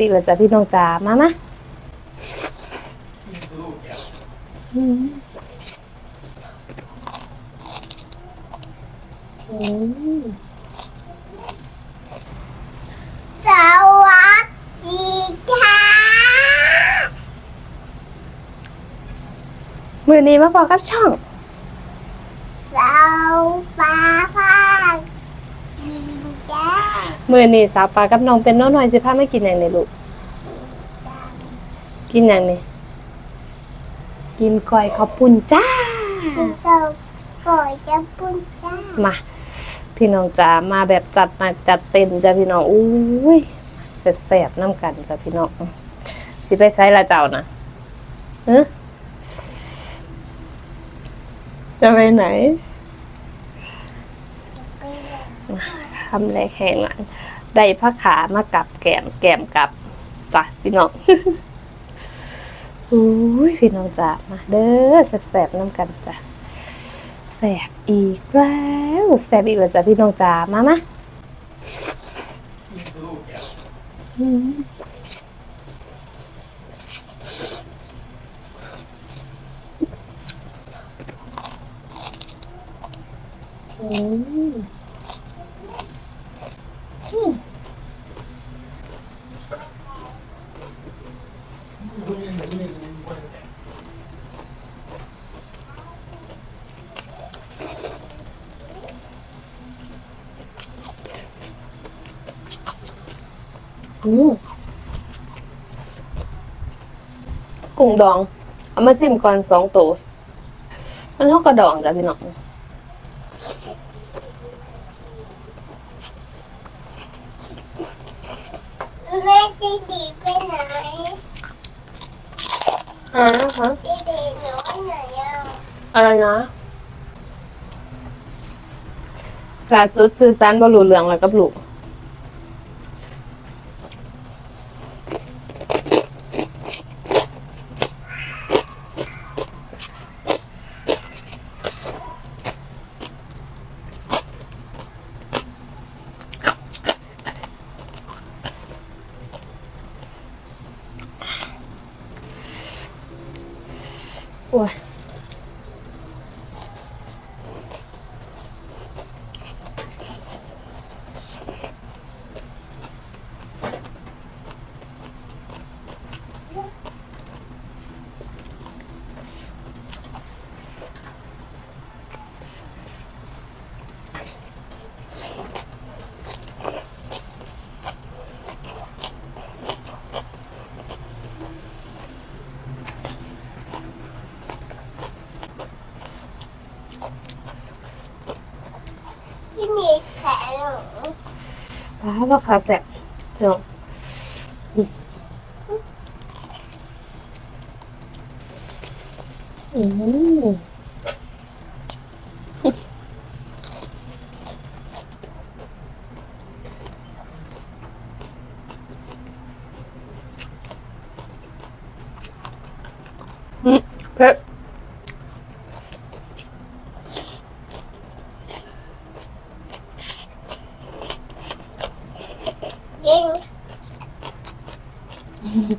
ปีละจ้ะพี่น้องจ๋ามามาอืมอืมสวัสดีค่ะ มือนี้มาบอกกับช่องสาวปลาพากกินจ้า มือนี้สาวปลากับน้องเป็นน้องหน่อยสิพาไม่กินอย่างนี้ลูก กินอย่างนี้กินก้อยข้าวปุ้นจ้า กินเจ้าก่อยจะปุ้นจ้า มาพี่น้องจ๋ามาแบบจัดหนักจัดเต็มจ้ะพี่น้องอุ้ยแสบๆน้ำกันจ้ะพี่น้องสิไปไซละเจ้านะเออจะไปไหนทำแรกแห้งอะ ได้ผ้าขามากับแกมแกมกับจ้ะพี่น้องอุ้ยพี่น้องจ้ะมาเด้อแสบๆน้ำกันจ้ะแสบอีกแล้วแสบอีกแล้วจ้ะพี่น้องจ๋ามามาอืมอืมอืม อืมกุ้งดอง เอามาซิมก่อนสองตัวมันเท่ากับดองจ้ะพี่น้องแม่ดีดีไปไหน อ่าฮะดีดีหนูไปไหนอะอะไรนะล่าสุดสื่อสารบรู้เรื่องแล้วกับลูก โป้าว่าขาแสบพี่น้องอืม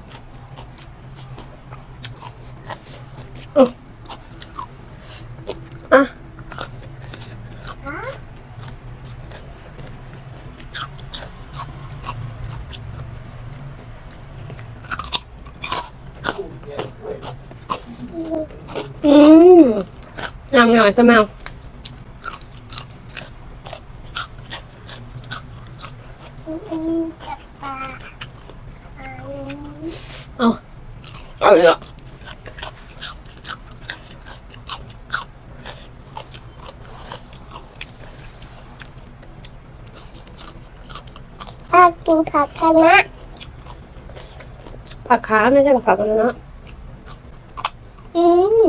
อืม เผ็ดยิงอะฮะอืมยำหน่อยใช่ไหมอืมกับปลาอันนี้เอาเอาอีกอะปลากินผักคะน้าผักขาไม่ใช่ผักขากันนะอืม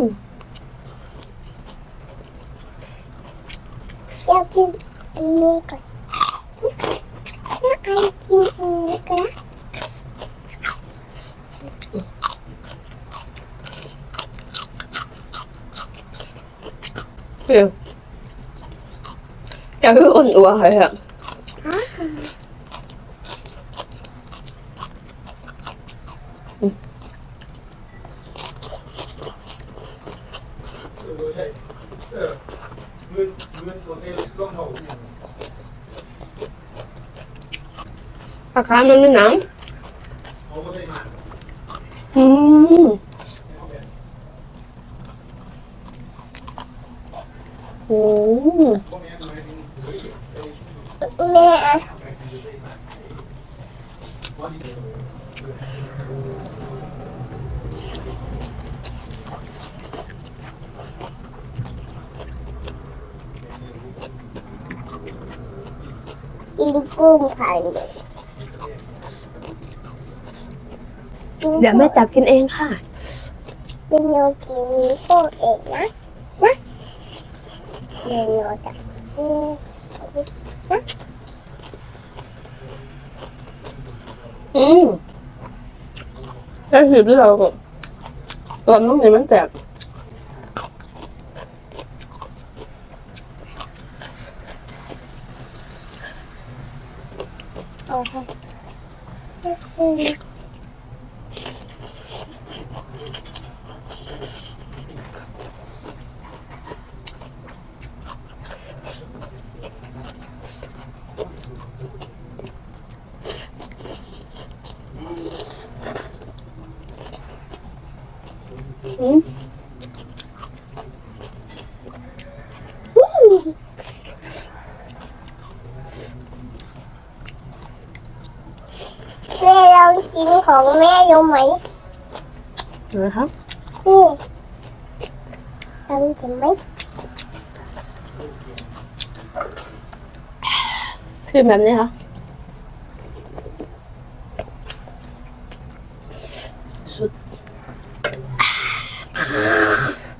เดี๋ยวกินอันนี้ก่อนน้าไอกินอันนี้ก่อนนะ เปรี้ยวอยากให้อุ่นอัวเหรอฮะอาคารมันไม่หนังอืมโอ้ แม่กินกุ้งพันเดี๋ยวแม่จับกินเองค่ะ เป็นโยกินกุ้งเองนะนะ อืมได้หิบที่เราตอนน้องนี่มันแตกโอเค อืม แม่ลอง กินของแม่ดูไหมนะครับนี่ลองกินไหมคือแบบนี้ค่ะสุด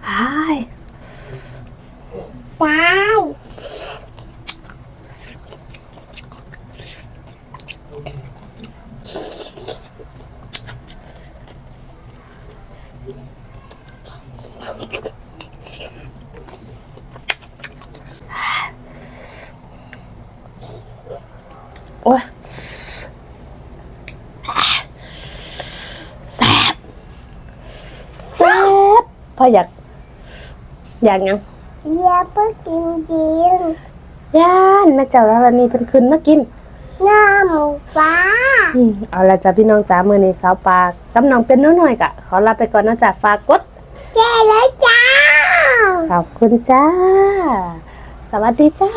หายได้ โอ้ยแซ่บแซ่บพออยาก อยากยังอย่าเพิ่งกินกินย่านแม่เจ้าธรณีเป็นคืนมากินน้ำฟ้าอืมเอาละจ้ะพี่น้องจ้ามือนี้สาวปลากำลังเป็นน้อยหน่อยๆกะ ขอลาไปก่อนนะจ๊ะฝากกดเจ๊เลยจ้า ขอบคุณจ้า สวัสดีจ้า